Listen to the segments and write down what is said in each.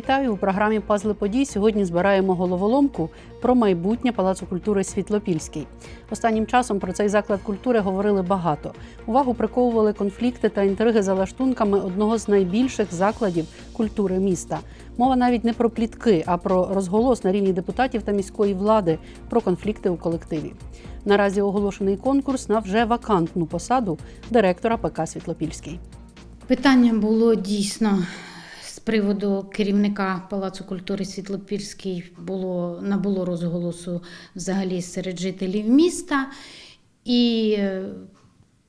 Вітаю у програмі Пазли подій. Сьогодні збираємо головоломку про майбутнє Палацу культури Світлопільський. Останнім часом про цей заклад культури говорили багато. Увагу приковували конфлікти та інтриги за лаштунками одного з найбільших закладів культури міста. Мова навіть не про плітки, а про розголос на рівні депутатів та міської влади про конфлікти у колективі. Наразі оголошений конкурс на вже вакантну посаду директора ПК Світлопільський. Питання було дійсно приводу керівника Палацу культури Світлопільський було набуло розголосу взагалі серед жителів міста, і е,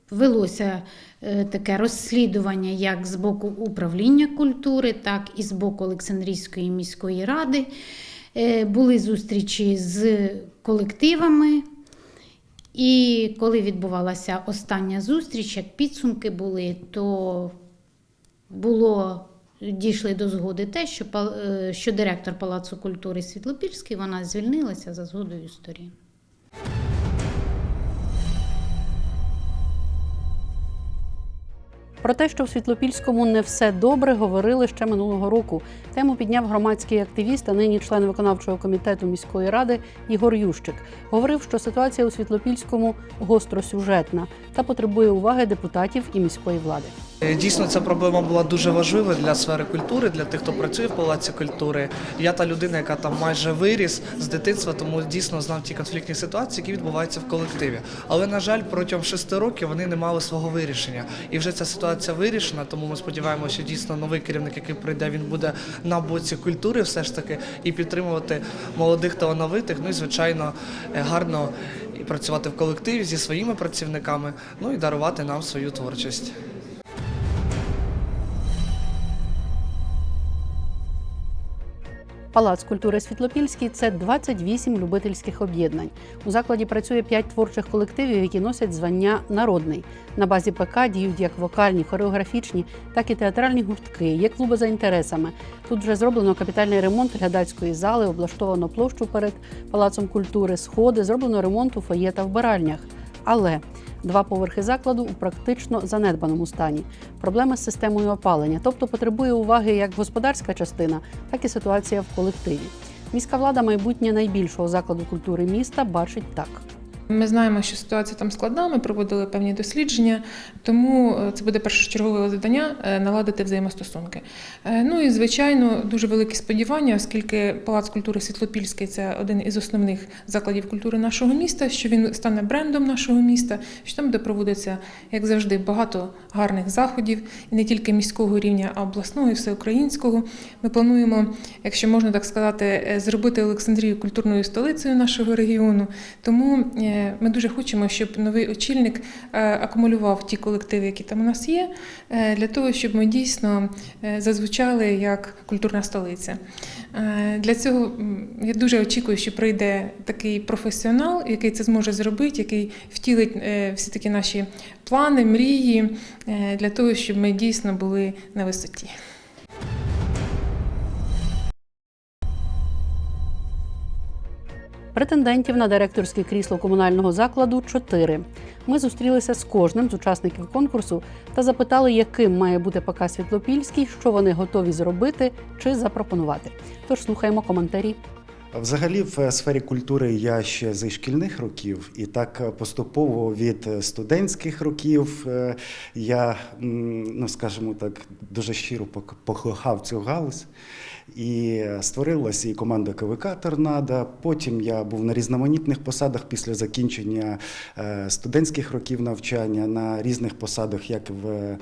велося е, таке розслідування як з боку управління культури, так і з боку Олександрійської міської ради. Е, Були зустрічі з колективами. І коли відбувалася остання зустріч, як підсумки були, то було дійшли до згоди те, що, е, що директор Палацу культури Світлопільський вона звільнилася за згодою сторін. Про те, що в Світлопільському не все добре, говорили ще минулого року. Тему підняв громадський активіст, а нині член виконавчого комітету міської ради Ігор Ющик. Говорив, що ситуація у Світлопільському гостросюжетна та потребує уваги депутатів і міської влади. Е, Дійсно, ця проблема була дуже важлива для сфери культури, для тих, хто працює в палаці культури. Я та людина, яка там майже виріс з дитинства, тому дійсно знав ті конфліктні ситуації, які відбуваються в колективі. Але на жаль, протягом шести років вони не мали свого вирішення. І вже ця ситуація вирішена. Тому ми сподіваємося, що дійсно новий керівник, який прийде, він буде на боці культури, все ж таки, і підтримувати молодих талановитих. Ну і звичайно, гарно працювати в колективі зі своїми працівниками, ну і дарувати нам свою творчість. Палац культури Світлопільський це 28 любительських об'єднань. У закладі працює 5 творчих колективів, які носять звання народний. На базі ПК діють як вокальні, хореографічні, так і театральні гуртки. Є клуби за інтересами. Тут вже зроблено капітальний ремонт глядацької зали, облаштовано площу перед палацом культури, сходи, зроблено ремонт у фоє та вбиральнях. Але два поверхи закладу у практично занедбаному стані. Проблеми з системою опалення, тобто потребує уваги як господарська частина, так і ситуація в колективі. Міська влада майбутнє найбільшого закладу культури міста бачить так. Ми знаємо, що ситуація там складна. Ми проводили певні дослідження, тому е, це буде першочергове завдання е, наладити взаємостосунки. Е, Ну і звичайно, дуже великі сподівання, оскільки Палац культури Світлопільський це один із основних закладів культури нашого міста, що він стане брендом нашого міста, що там, де проводиться, як завжди, багато гарних заходів, і не тільки міського рівня, а обласного і всеукраїнського. Ми плануємо, якщо можна так сказати, зробити Олександрію культурною столицею нашого регіону. Тому ми дуже хочемо, щоб новий очільник е, акумулював ті колективи, які там у нас є, е, для того, щоб ми дійсно е, зазвучали як культурна столиця. Для цього я дуже очікую, що прийде такий професіонал, який це зможе зробити, який втілить всі такі наші плани, мрії для того, щоб ми дійсно були на висоті. Претендентів на директорське крісло комунального закладу чотири. Ми зустрілися з кожним з учасників конкурсу та запитали, яким має бути ПК Світлопільський, що вони готові зробити чи запропонувати. Тож слухаємо коментарі. Взагалі, в сфері культури я ще зі шкільних років, і так поступово від студентських років е, я, ну скажімо так, дуже щиро пок- покохав цю галузь. І створилася і команда КВК Торнадо. Потім я був на різноманітних посадах після закінчення е, студентських років навчання на різних посадах, як в е,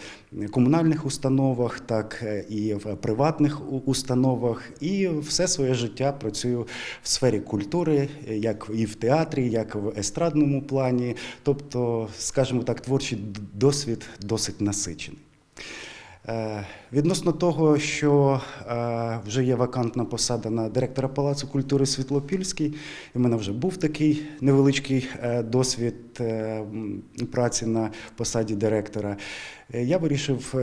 комунальних установах, так е, і в приватних установах. І все своє життя працюю в сфері культури, як і в театрі, як в естрадному плані. Тобто, скажімо так, творчий досвід досить насичений. Е, Відносно того, що е, вже є вакантна посада на директора Палацу культури Світлопільський, і в мене вже був такий невеличкий е, досвід праці на посаді директора, я вирішив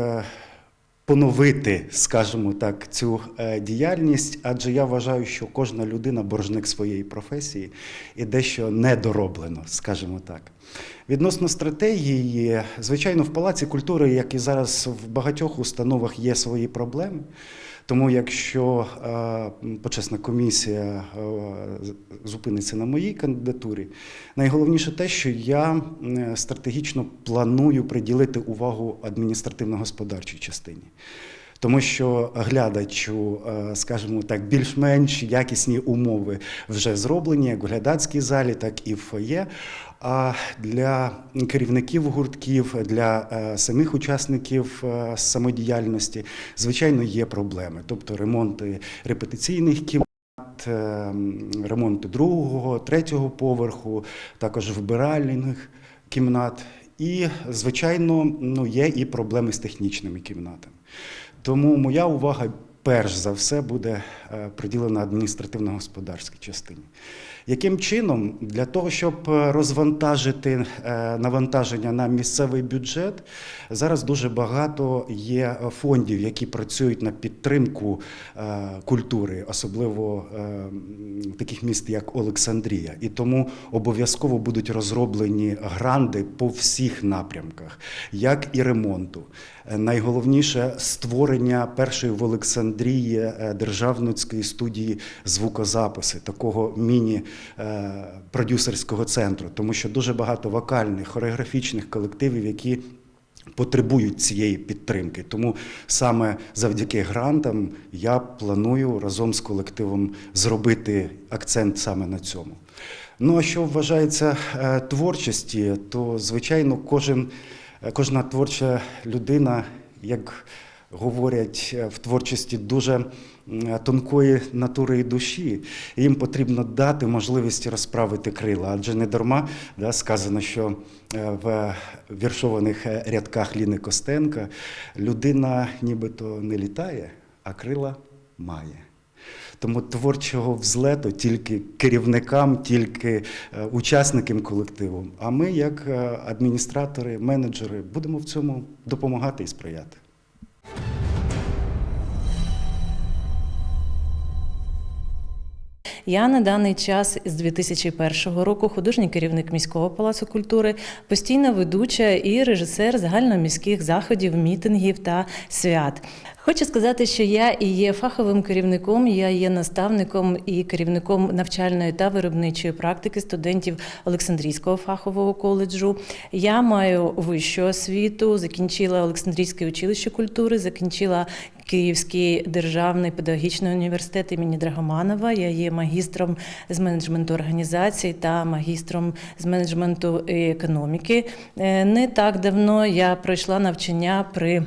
поновити, скажімо так, цю діяльність, адже я вважаю, що кожна людина боржник своєї професії і дещо недороблено, скажімо так. Відносно стратегії, звичайно, в Палаці культури, як і зараз в багатьох установах, є свої проблеми. Тому, якщо е, почесна комісія е, зупиниться на моїй кандидатурі, найголовніше те, що я стратегічно планую приділити увагу адміністративно-господарчій частині. Тому що глядачу, е, скажімо так, більш-менш якісні умови вже зроблені, як у глядацькій залі, так і в фоє. А для керівників гуртків, для е, самих учасників е, самодіяльності, звичайно, є проблеми. Тобто ремонти репетиційних кімнат. е, Ремонти другого, третього поверху, також вбиральних кімнат. І, звичайно, ну, є і проблеми з технічними кімнатами. Тому моя увага перш за все буде приділена адміністративно-господарській частині. Яким чином для того, щоб е, розвантажити е, навантаження на місцевий бюджет, зараз дуже багато є е, фондів, які працюють на підтримку культури, особливо таких міст, як Олександрія. І тому обов'язково будуть розроблені гранди по всіх напрямках, як і ремонту. Найголовніше створення першої в Олександрії е, державницької студії звукозаписи, такого міні-продюсерського центру, тому що дуже багато вокальних, хореографічних колективів, які потребують цієї підтримки. Тому саме завдяки грантам я планую разом з колективом зробити акцент саме на цьому. Ну а що вважається е, творчості, то звичайно кожен, кожна творча людина, як говорять е, в творчості, дуже тонкої натури і душі. Їм потрібно дати можливість розправити крила. Адже не дарма да, сказано, що е, в віршованих е, рядках Ліни Костенка людина нібито не літає, а крила має. Тому творчого взлету тільки керівникам, тільки е, учасникам колективу. А ми, як е, адміністратори, менеджери, будемо в цьому допомагати і сприяти. Я на даний час з 2001 року художній керівник міського палацу культури, постійна ведуча і режисер загальноміських заходів, мітингів та свят. Хочу сказати, що я і є фаховим керівником, я є наставником і керівником навчальної та виробничої практики студентів Олександрійського фахового коледжу. Я маю вищу освіту, закінчила Олександрійське училище культури, закінчила Київський державний педагогічний університет імені Драгоманова. Я є магістром з менеджменту організацій та магістром з менеджменту економіки. Е, Не так давно я пройшла навчання при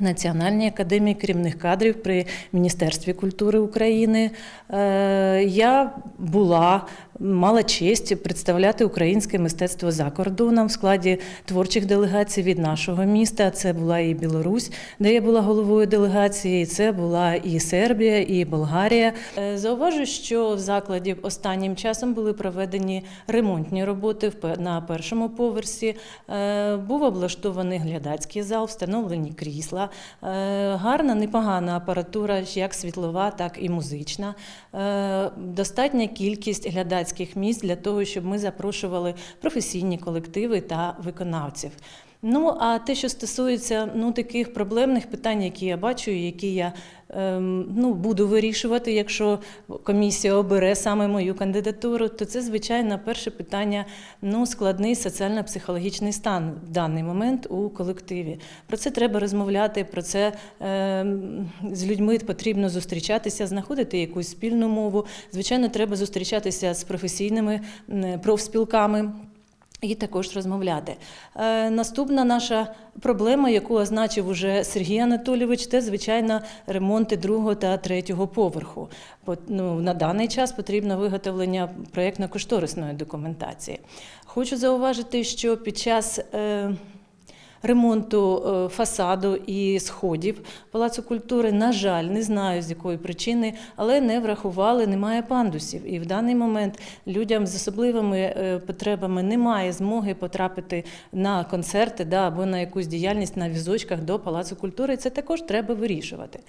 Національній академії керівних кадрів при Міністерстві культури України. Е, Я була, мала честь представляти українське мистецтво за кордоном в складі творчих делегацій від нашого міста. Це була і Білорусь, де я була головою делегації, це була і Сербія, і Болгарія. Е, Зауважу, що в закладі останнім часом були проведені ремонтні роботи на першому поверсі. Е, Був облаштований глядацький зал, встановлені крісла. Е, Гарна, непогана апаратура, як світлова, так і музична. Достатня кількість глядацьких місць для того, щоб ми запрошували професійні колективи та виконавців. Ну, а те, що стосується ну, таких проблемних питань, які я бачу, які я ем, ну, буду вирішувати, якщо комісія обере саме мою кандидатуру, то це, звичайно, перше питання ну, складний соціально-психологічний стан в даний момент у колективі. Про це треба розмовляти, про це ем, з людьми потрібно зустрічатися, знаходити якусь спільну мову. Звичайно, треба зустрічатися з професійними профспілками. І також розмовляти. Е, наступна наша проблема, яку означив уже Сергій Анатолійович, це звичайно ремонти другого та третього поверху. Бо, ну, на даний час потрібно виготовлення проєктно-кошторисної документації. Хочу зауважити, що під час е, ремонту е, фасаду і сходів Палацу культури, на жаль, не знаю з якої причини, але не врахували, немає пандусів. І в даний момент людям з особливими е, потребами немає змоги потрапити на концерти да, або на якусь діяльність на візочках до Палацу культури. Це також треба вирішувати.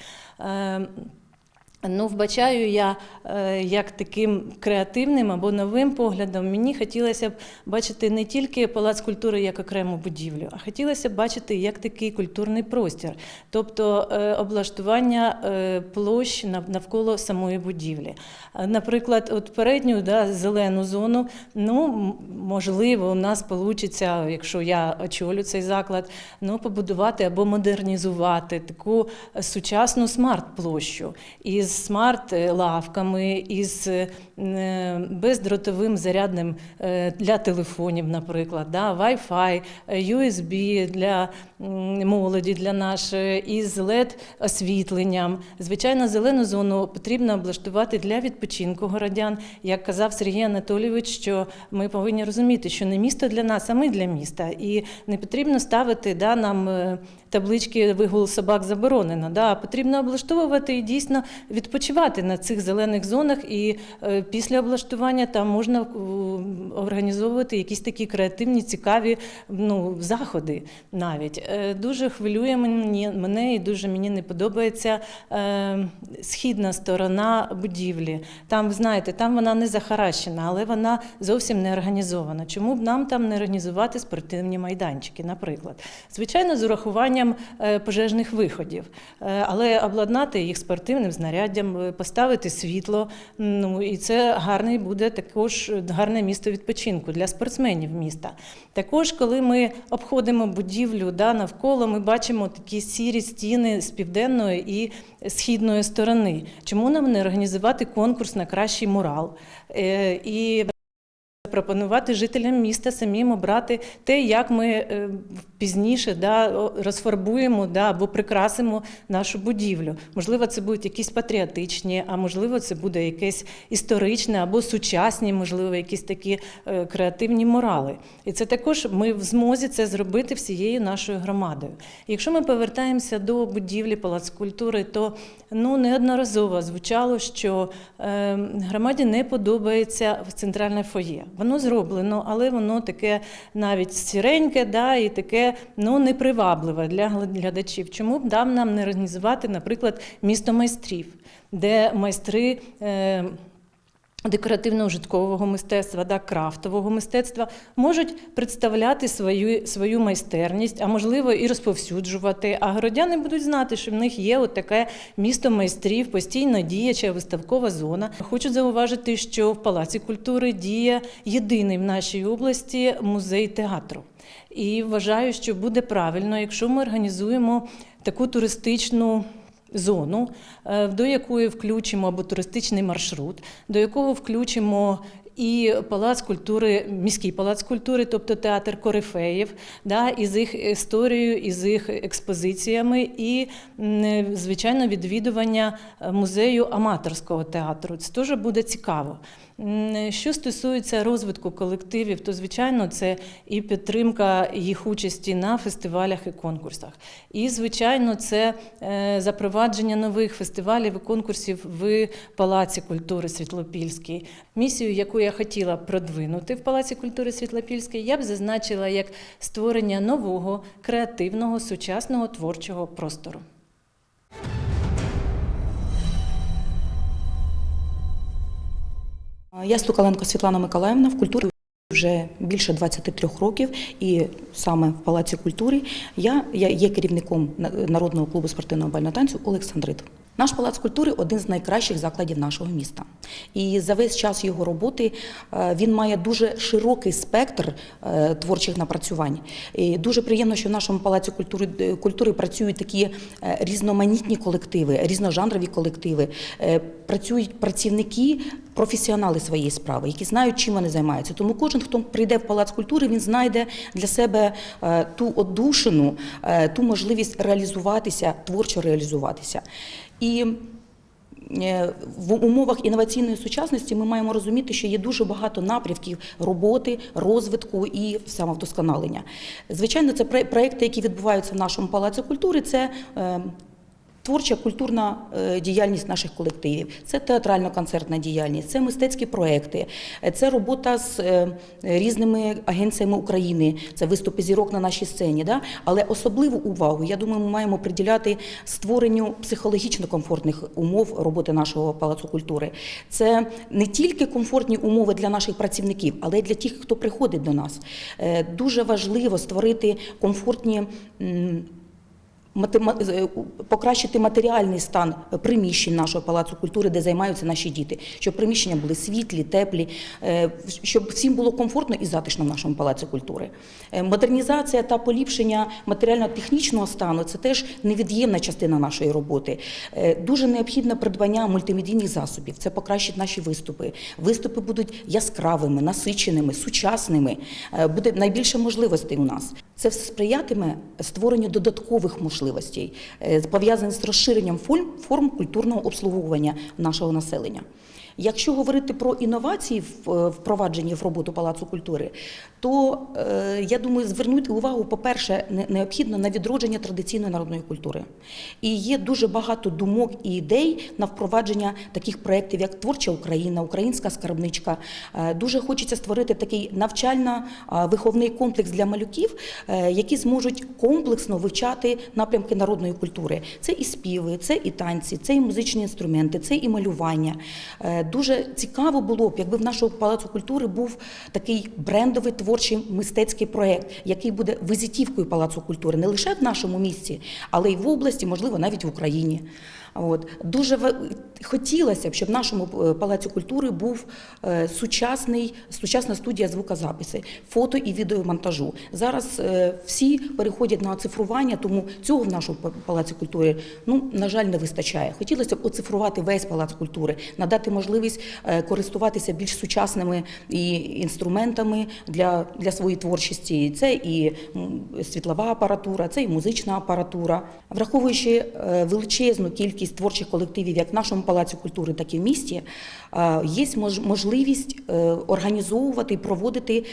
Ну, вбачаю я е, як таким креативним або новим поглядом. Мені хотілося б бачити не тільки палац культури як окрему будівлю, а хотілося б бачити як такий культурний простір, тобто е, облаштування е, площ навколо самої будівлі. Наприклад, от передню да, зелену зону, ну можливо, у нас вийде, якщо я очолю цей заклад, ну побудувати або модернізувати таку сучасну смарт-площу із смарт-лавками, із е, бездротовим зарядним е, для телефонів, наприклад, да, Wi-Fi, е, USB для молоді, для нашої, із LED-освітленням. Звичайно, зелену зону потрібно облаштувати для відпочинку городян. Як казав Сергій Анатолійович, що ми повинні розуміти, що не місто для нас, а ми для міста. І не потрібно ставити да, нам е, таблички вигул собак заборонено. Да, а потрібно облаштовувати і дійсно відпочивати на цих зелених зонах. І е, після облаштування там можна е, організовувати якісь такі креативні, цікаві ну, заходи навіть. Е, Дуже хвилює мене і дуже мені не подобається е, східна сторона будівлі. Там, знаєте, там вона не захаращена, але вона зовсім не організована. Чому б нам там не організувати спортивні майданчики, наприклад? Звичайно, з урахуванням е, пожежних виходів, але обладнати їх спортивним знаряддям, поставити світло. Ну і це гарний буде також гарне місто відпочинку для спортсменів міста. Також, коли ми обходимо будівлю да, навколо, ми бачимо такі сірі стіни з південної і східної сторони. Чому нам не організувати конкурс на кращий мурал? Е, І Пропонувати жителям міста самим обрати те, як ми е, пізніше да, розфарбуємо да, або прикрасимо нашу будівлю. Можливо, це будуть якісь патріотичні, а можливо, це буде якесь історичне або сучасні, можливо, якісь такі е, креативні морали. І це також ми в змозі це зробити всією нашою громадою. Якщо ми повертаємося до будівлі Палац культури, то ну, неодноразово звучало, що е, громаді не подобається в центральне фоє. Воно зроблено, але воно таке навіть сіреньке, да, і таке ну, непривабливе для глядачів. Чому б дав нам не організувати, наприклад, місто майстрів, де майстри. Е, Декоративно-ужиткового мистецтва, да, крафтового мистецтва можуть представляти свою, свою майстерність, а можливо і розповсюджувати. А городяни будуть знати, що в них є от таке місто майстрів, постійно діяча виставкова зона. Хочу зауважити, що в Палаці культури діє єдиний в нашій області музей театру. І вважаю, що буде правильно, якщо ми організуємо таку туристичну зону, е, до якої включимо або туристичний маршрут, до якого включимо. І палац культури, міський палац культури, тобто театр корифеїв, да, із їх історією, із їх експозиціями, і, звичайно, відвідування е, музею аматорського театру. Це теж буде цікаво. Що стосується розвитку колективів, то звичайно це і підтримка їх участі на фестивалях і конкурсах. І, звичайно, це е, запровадження нових фестивалів і конкурсів в Палаці культури Світлопільській. Місію, яку я хотіла продвинути в Палаці культури Світлопільській, я б зазначила як створення нового креативного сучасного творчого простору. Я Стукаленко Світлана Миколаївна в культурі вже більше 23 років, і саме в Палаці культури я, є керівником на- народного клубу спортивного бального танцю Олександрит. Наш палац культури один з найкращих закладів нашого міста. І за весь час його роботи е, він має дуже широкий спектр е, творчих напрацювань. І дуже приємно, що в нашому палаці культури, е, культури працюють такі різноманітні колективи, різножанрові колективи. Працюють працівники, професіонали своєї справи, які знають, чим вони займаються. Тому кожен, хто прийде в палац культури, він знайде для себе ту одушину, ту можливість реалізуватися, творчо реалізуватися. І е, в умовах інноваційної сучасності ми маємо розуміти, що є дуже багато напрямків роботи, розвитку і самовдосконалення. Звичайно, це проекти, які відбуваються в нашому палаці культури. Це е, Творча культурна е, діяльність наших колективів, це театрально-концертна діяльність, це мистецькі проекти, це робота з е, різними агенціями України, це виступи зірок на нашій сцені. Да? Але особливу увагу, я думаю, ми маємо приділяти створенню психологічно комфортних умов роботи нашого палацу культури. Це не тільки комфортні умови для наших працівників, але й для тих, хто приходить до нас. Е, Дуже важливо створити комфортні. Е, покращити матеріальний стан приміщень нашого палацу культури, де займаються наші діти, щоб приміщення були світлі, теплі, е, щоб всім було комфортно і затишно в нашому палаці культури. Е, Модернізація та поліпшення матеріально-технічного стану це теж невід'ємна частина нашої роботи. Е, Дуже необхідне придбання мультимедійних засобів. Це покращить наші виступи. Виступи будуть яскравими, насиченими, сучасними. Е, Буде найбільше можливостей у нас. Це все сприятиме створенню додаткових можливостей, е, пов'язаних з розширенням форм, форм культурного обслуговування нашого населення. Якщо говорити про інновації е, впровадженні в роботу Палацу культури, то е, я думаю, звернути увагу, по-перше, не- необхідно на відродження традиційної народної культури. І є дуже багато думок і ідей на впровадження таких проєктів, як Творча Україна, Українська скарбничка. Е, Дуже хочеться створити такий навчально-виховний комплекс для малюків, е, які зможуть комплексно вивчати напрямки народної культури. Це і співи, це і танці, це і музичні інструменти, це і малювання. Дуже цікаво було б, якби в нашого палацу культури був такий брендовий творчий мистецький проєкт, який буде визитівкою палацу культури не лише в нашому місті, але й в області, можливо, навіть в Україні. От дуже хотілося б, щоб в нашому е, палаці культури був е, сучасний сучасна студія звукозаписи, фото і відеомонтажу. Зараз е, всі переходять на оцифрування, тому цього в нашому палаці культури ну на жаль не вистачає. Хотілося б оцифрувати весь палац культури, надати можливість користуватися більш сучасними і інструментами для, для своєї творчості. Це і світлова апаратура, це і музична апаратура. Враховуючи величезну кількість творчих колективів, як в нашому палаці культури, так і в місті, е, є можливість е, організовувати і проводити.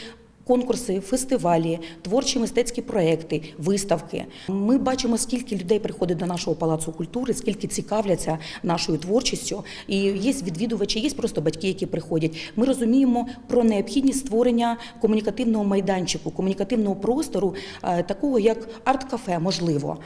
Конкурси, фестивалі, творчі мистецькі проекти, виставки. Ми бачимо, скільки людей приходить до нашого палацу культури, скільки цікавляться нашою творчістю. І є відвідувачі, є просто батьки, які приходять. Ми розуміємо про необхідність створення комунікативного майданчику, комунікативного простору, е, такого як арт-кафе, можливо.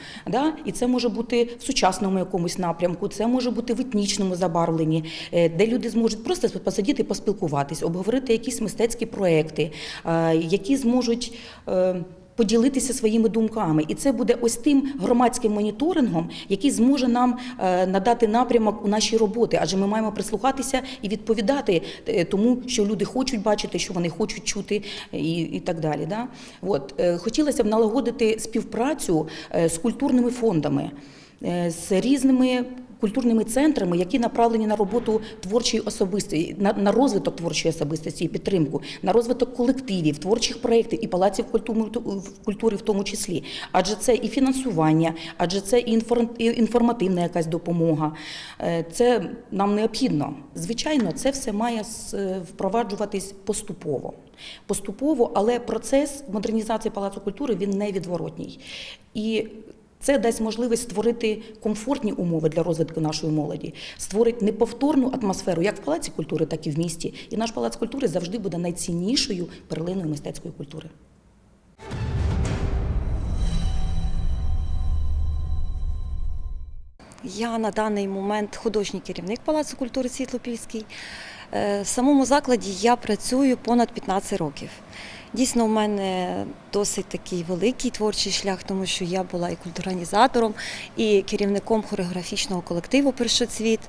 І це може бути в сучасному якомусь напрямку, це може бути в етнічному забарвленні, е, де люди зможуть просто посидіти, поспілкуватись, обговорити якісь мистецькі проекти, е, які зможуть. е, Поділитися своїми думками, і це буде ось тим громадським моніторингом, який зможе нам е, надати напрямок у нашій роботи, адже ми маємо прислухатися і відповідати е, тому, що люди хочуть бачити, що вони хочуть чути, і, і так далі. Да? От хотілося б налагодити співпрацю з культурними фондами, з різними культурними центрами, які направлені на роботу творчої особистості, на, на розвиток творчої особистості і підтримку, на розвиток колективів, творчих проєктів і палаців культури, в тому числі. Адже це і фінансування, адже це і інформативна якась допомога. Е, Це нам необхідно. Звичайно, це все має е, впроваджуватись поступово. Поступово, але процес модернізації палацу культури він невідворотній. І це дасть можливість створити комфортні умови для розвитку нашої молоді, створить неповторну атмосферу як в палаці культури, так і в місті. І наш палац культури завжди буде найціннішою перлиною мистецької культури. Я на даний момент художній керівник Палацу культури Світлопільський. Е, В самому закладі я працюю понад 15 років. Дійсно, у мене досить такий великий творчий шлях, тому що я була і культурганізатором, і керівником хореографічного колективу Першоцвіт.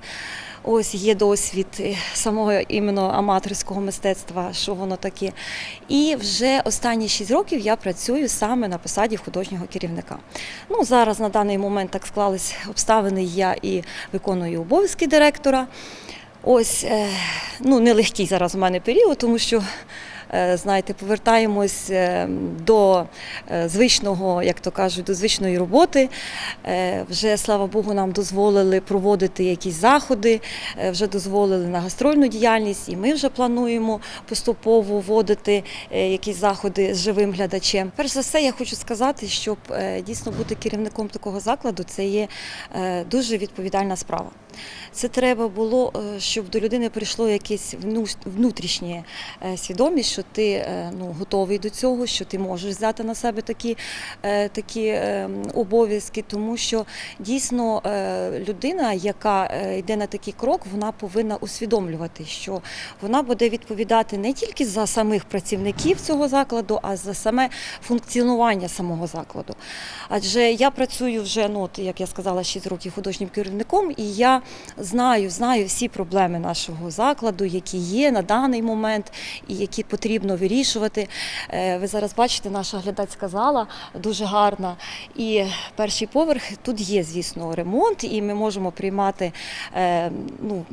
Ось є досвід е, самого іменно аматорського мистецтва, що воно таке. І вже останні 6 років я працюю саме на посаді художнього керівника. Ну, зараз на даний момент так склались обставини. Я і виконую обов'язки директора. Ось е, ну, нелегкий зараз у мене період, тому що знаєте, повертаємось е, до е, звичного, як то кажуть, до звичної роботи. Е, Вже слава Богу, нам дозволили проводити якісь заходи, е, вже дозволили на гастрольну діяльність, і ми вже плануємо поступово вводити е, якісь заходи з живим глядачем. Перш за все, я хочу сказати, щоб е, дійсно бути керівником такого закладу, це є е, дуже відповідальна справа. Це треба було, е, щоб до людини прийшло якесь внутрішнє е, свідомість, що ти е, ну, готовий до цього, що ти можеш взяти на себе такі, такі е, обов'язки, тому що дійсно людина, яка йде на такий крок, вона повинна усвідомлювати, що вона буде відповідати не тільки за самих працівників цього закладу, а за саме функціонування самого закладу. Адже я працюю вже, ну як я сказала, 6 років художнім керівником, і я знаю, знаю всі проблеми нашого закладу, які є на даний момент і які потрібно вирішувати. Е, Ви зараз бачите, наша глядацька зала дуже гарна. І перший поверх тут є, звісно, ремонт, і ми можемо приймати. е, Ну,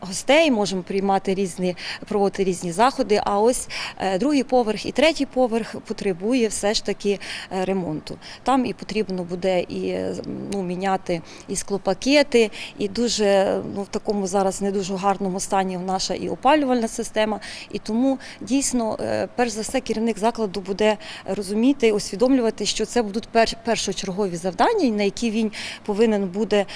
Гостей можемо приймати різні, проводити різні заходи. А ось е, другий поверх і третій поверх потребує все ж таки е, ремонту. Там і потрібно буде і е, ну, міняти і склопакети, і дуже ну, в такому зараз не дуже гарному стані наша і опалювальна система. І тому дійсно, перш за все, керівник закладу буде розуміти, усвідомлювати, що це будуть першочергові завдання, на які він повинен буде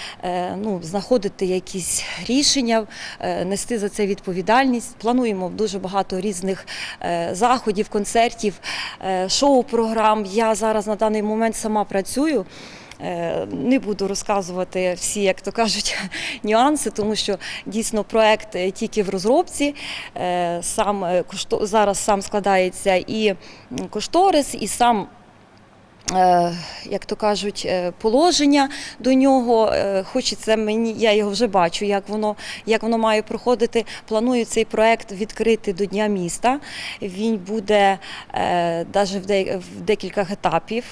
ну, знаходити якісь рішення, нести за це відповідальність. Плануємо дуже багато різних е, заходів, концертів, е, шоу-програм. Я зараз на даний момент сама працюю. Е, Не буду розказувати всі, як то кажуть, нюанси, тому що дійсно проект е, тільки в розробці. Е, Сам е, зараз сам складається і кошторис, і сам. Е, Як то кажуть, е, положення до нього Е, хочеться мені, я його вже бачу, як воно, як воно має проходити. Планую цей проект відкрити до Дня міста. Він буде навіть в, декілька етапів.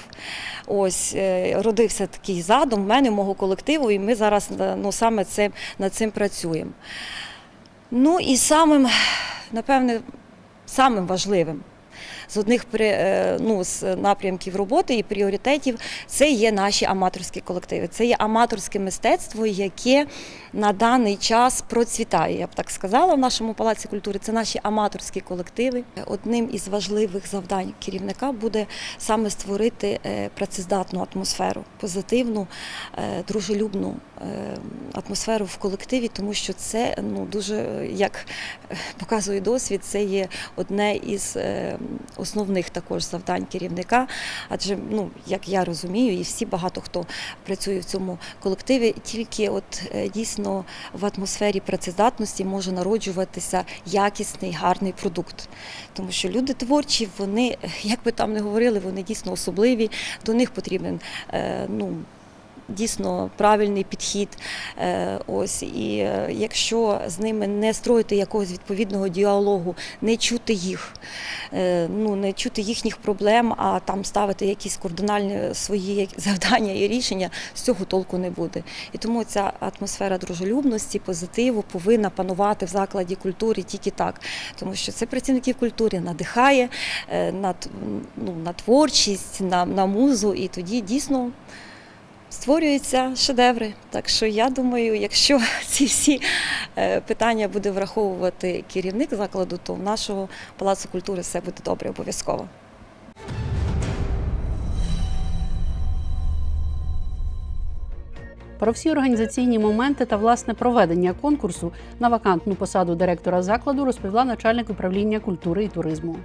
Ось родився такий задум в мене, в мого колективу, і ми зараз ну, саме це, над цим працюємо. Ну і самим, напевне, самим важливим з одних е, ну, з напрямків роботи і пріоритетів це є наші аматорські колективи. Це є аматорське мистецтво, яке на даний час процвітає. Я б так сказала в нашому палаці культури. Це наші аматорські колективи. Одним із важливих завдань керівника буде саме створити е, працездатну атмосферу, позитивну, е, дружелюбну атмосферу в колективі, тому що це ну дуже е, як е, показує досвід, це є одне із е, основних також завдань керівника. Адже, ну як я розумію, і всі багато хто працює в цьому колективі, тільки от е, дійсно в атмосфері працездатності може народжуватися якісний гарний продукт. Тому що люди творчі, вони, як би там не говорили, вони дійсно особливі. До них потрібен е, ну. Дійсно правильний підхід. Е, Ось і е, якщо з ними не строїти якогось відповідного діалогу, не чути їх, е, ну не чути їхніх проблем, а там ставити якісь кардинальні свої завдання і рішення, з цього толку не буде. І тому ця атмосфера дружелюбності, позитиву повинна панувати в закладі культури тільки так, тому що це працівників культури надихає на, ну, на творчість, на, на музу, і тоді дійсно створюються шедеври. Так що я думаю, якщо ці всі е, питання буде враховувати керівник закладу, то в нашого палацу культури все буде добре обов'язково. Про всі організаційні моменти та власне проведення конкурсу на вакантну посаду директора закладу розповіла начальник управління культури і туризму.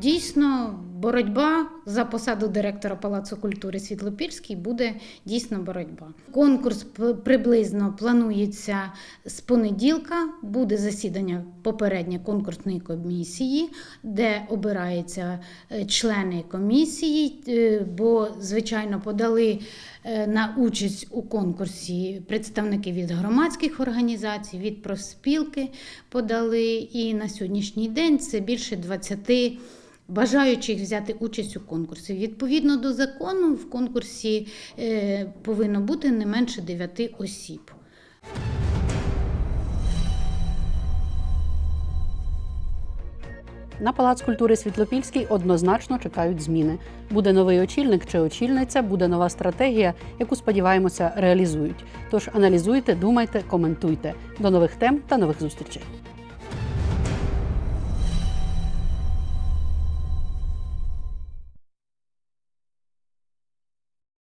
Дійсно, боротьба за посаду директора Палацу культури Світлопільський буде дійсно боротьба. Конкурс приблизно планується з понеділка. Буде засідання попереднє конкурсної комісії, де обираються е, члени комісії, е, бо звичайно подали е, на участь у конкурсі представники від громадських організацій, від профспілки подали. І на сьогоднішній день це більше 20 бажаючих взяти участь у конкурсі. Відповідно до закону, в конкурсі е, повинно бути не менше 9 осіб. На Палац культури Світлопільський однозначно чекають зміни. Буде новий очільник чи очільниця, буде нова стратегія, яку сподіваємося реалізують. Тож аналізуйте, думайте, коментуйте. До нових тем та нових зустрічей.